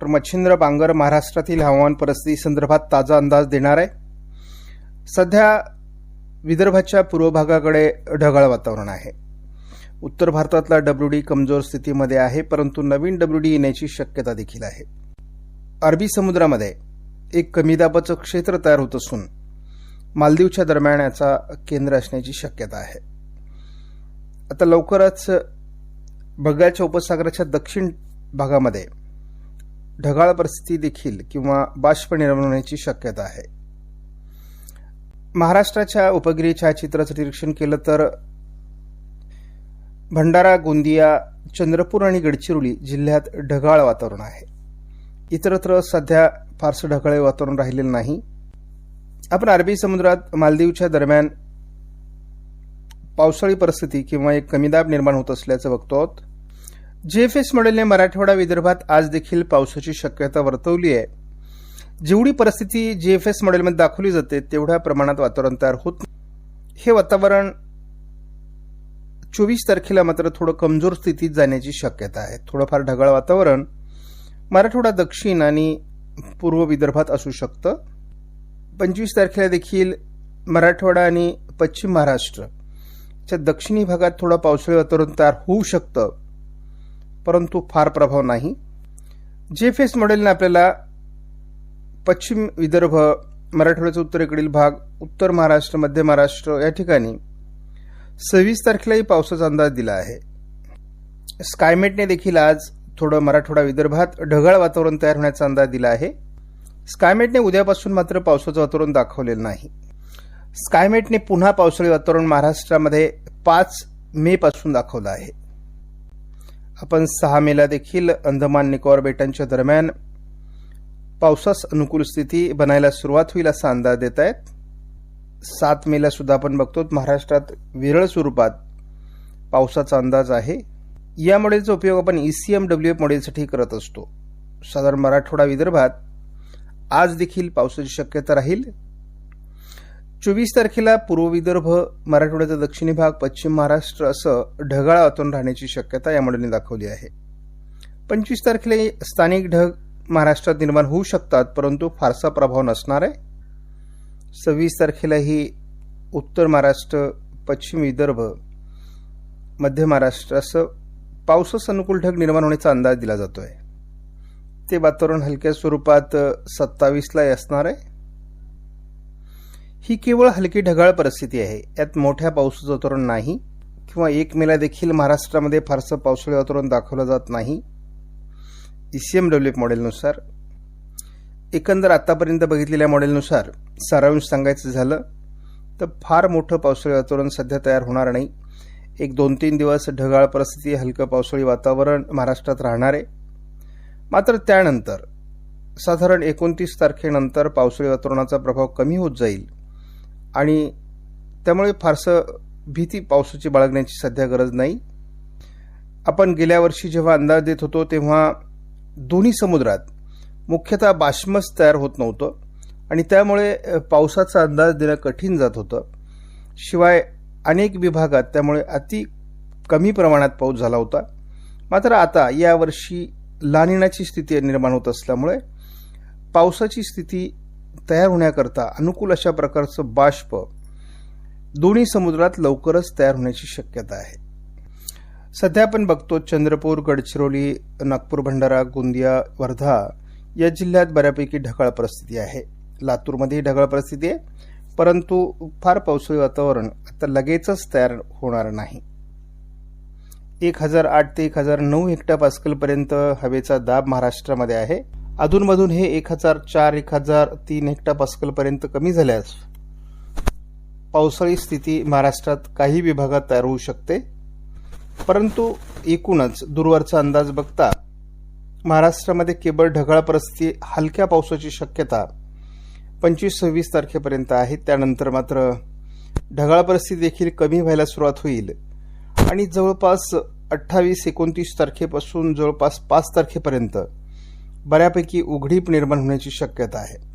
तर मच्छिंद्र बांगर महाराष्ट्रातील हवामान परिस्थिती संदर्भात ताजा अंदाज देणार आहे. सध्या विदर्भाच्या पूर्व भागाकडे ढगाळ वातावरण आहे. उत्तर भारतातला डब्ल्यू डी कमजोर स्थितीमध्ये आहे परंतु नवीन डब्ल्यू डी येण्याची शक्यता देखील आहे. अरबी समुद्रामध्ये एक कमी दाबाचं क्षेत्र तयार होत असून मालदीवच्या दरम्यान याचा केंद्र असण्याची शक्यता आहे. आता लवकरच बंगालच्या उपसागराच्या दक्षिण भागामध्ये ढगाळ परिस्थिती देखील किंवा बाष्प निर्माण होण्याची शक्यता आहे. महाराष्ट्राच्या उपग्रही छायाचित्राचं निरीक्षण केलं तर भंडारा गोंदिया चंद्रपूर आणि गडचिरोली जिल्ह्यात ढगाळ वातावरण आहे. इतरत्र सध्या फारसं ढगाळे वातावरण राहिलेलं नाही. आपण अरबी समुद्रात मालदीवच्या दरम्यान पावसाळी परिस्थिती किंवा एक कमी दाब निर्माण होत असल्याचं बघतो आहोत. जीएफएस मॉडेलने मराठवाडा विदर्भात आज देखील पावसाची शक्यता वर्तवली आहे. जेवढी परिस्थिती जीएफएस मॉडेलमध्ये दाखवली जाते तेवढ्या प्रमाणात वातावरण तयार होत हे वातावरण चोवीस तारखेला मात्र थोडं कमजोर स्थितीत जाण्याची शक्यता आहे. थोडंफार ढगाळ वातावरण मराठवाडा दक्षिण आणि पूर्व विदर्भात असू शकतं. पंचवीस तारखेला देखील मराठवाडा आणि पश्चिम महाराष्ट्र च्या दक्षिणी भागात थोडं पावसाळी वातावरण तयार होऊ शकतं. परंतु फार प्रभाव नाही. जे फेस मॉडेलने आपल्याला पश्चिम विदर्भ मराठवाड्याचा उत्तरेकडील भाग उत्तर महाराष्ट्र मध्य महाराष्ट्र या ठिकाणी सव्वीस तारखेलाही पावसाचा अंदाज दिला आहे. स्कायमेटने देखील आज थोडं मराठवाडा विदर्भात ढगाळ वातावरण तयार होण्याचा अंदाज दिला आहे. स्कायमेटने उद्यापासून मात्र पावसाचं वातावरण दाखवलेलं नाही. स्कायमेटने पुन्हा पावसाळी वातावरण महाराष्ट्रामध्ये पाच मे पासून दाखवलं आहे. आपण सहा मेला देखील अंदमान निकोबार बेटांच्या दरम्यान पावसास अनुकूल स्थिती बनायला सुरुवात होईल असा अंदाज देत आहेत. सात मेला सुद्धा आपण बघतो महाराष्ट्रात विरळ स्वरूपात पावसाचा अंदाज आहे. या मॉडेलचा उपयोग आपण E C M W F मॉडेलसाठी करत असतो. साधारण मराठवाडा विदर्भात आज देखील पावसाची शक्यता राहील. चोवीस तारखेला पूर्व विदर्भ मराठवाड्याचा दक्षिणी भाग पश्चिम महाराष्ट्र असं ढगाळ वातावरण राहण्याची शक्यता या मॉडेलने दाखवली आहे. पंचवीस तारखेला स्थानिक ढग महाराष्ट्रात निर्माण होऊ शकतात परंतु फारसा प्रभाव नसणार आहे. सव्वीस तारखेलाही उत्तर महाराष्ट्र पश्चिम विदर्भ मध्य महाराष्ट्र असं पावसास अनुकूल ढग निर्माण होण्याचा अंदाज दिला जातोय. ते वातावरण हलक्या स्वरूपात सत्तावीसला असणार आहे. ही केवळ हलकी ढगाळ परिस्थिती आहे. यात मोठ्या पावसाचं वातावरण नाही किंवा एक मेला देखील महाराष्ट्रामध्ये फारसं पावसाळी वातावरण दाखवलं जात नाही. ई सी एम डेव्हलप मॉडेलनुसार एकंदर आतापर्यंत बघितलेल्या मॉडेलनुसार सारांश सांगायचं झालं तर फार मोठं पावसाळी वातावरण सध्या तयार होणार नाही. एक दोन तीन दिवस ढगाळ परिस्थिती हलकं पावसाळी वातावरण महाराष्ट्रात राहणार आहे. मात्र त्यानंतर साधारण एकोणतीस तारखेनंतर पावसाळी वातावरणाचा प्रभाव कमी होत जाईल. आणि त्यामुळे फारसं भीती पावसाची बाळगण्याची सध्या गरज नाही. आपण गेल्या वर्षी जेव्हा अंदाज देत होतो तेव्हा दोन्ही समुद्रात मुख्यतः बाष्मच तयार होत नव्हतं आणि त्यामुळे पावसाचा अंदाज देणं कठीण जात होतं. शिवाय अनेक विभागात त्यामुळे अति कमी प्रमाणात पाऊस झाला होता. मात्र आता यावर्षी लानिनाची स्थिती निर्माण होत असल्यामुळे पावसाची स्थिती तयार होण्याकरता अनुकूल अशा प्रकारचं बाष्प दोन्ही समुद्रात लवकरच तयार होण्याची शक्यता आहे. सध्या आपण बघतो चंद्रपूर गडचिरोली नागपूर भंडारा गोंदिया वर्धा या जिल्ह्यात बऱ्यापैकी ढगाळ परिस्थिती आहे. लातूरमध्येही ढगाळ परिस्थिती आहे परंतु फार पावसाळी वातावरण आता लगेचच तयार होणार नाही. एक हजार आठ ते एक हजार नऊ हेक्टर पास्कलपर्यंत हवेचा दाब महाराष्ट्रामध्ये आहे. अधूनमधून हे एक हजार चार एक हजार तीन हेक्टर पास्कलपर्यंत कमी झाल्यास पावसाळी स्थिती महाराष्ट्रात काही विभागात तयार होऊ शकते. परंतु एकूणच दूरवरचा अंदाज बघता महाराष्ट्रामध्ये केवळ ढगाळ परिस्थिती हलक्या पावसाची शक्यता पंचवीस सव्वीस तारखेपर्यंत आहे. त्यानंतर मात्र ढगाळ परिस्थिती देखील कमी व्हायला सुरुवात होईल. आणि जवळपास अठ्ठावीस एकोणतीस तारखेपासून जवळपास पाच तारखेपर्यंत बऱ्यापैकी उघडीप निर्माण होण्याची शक्यता आहे.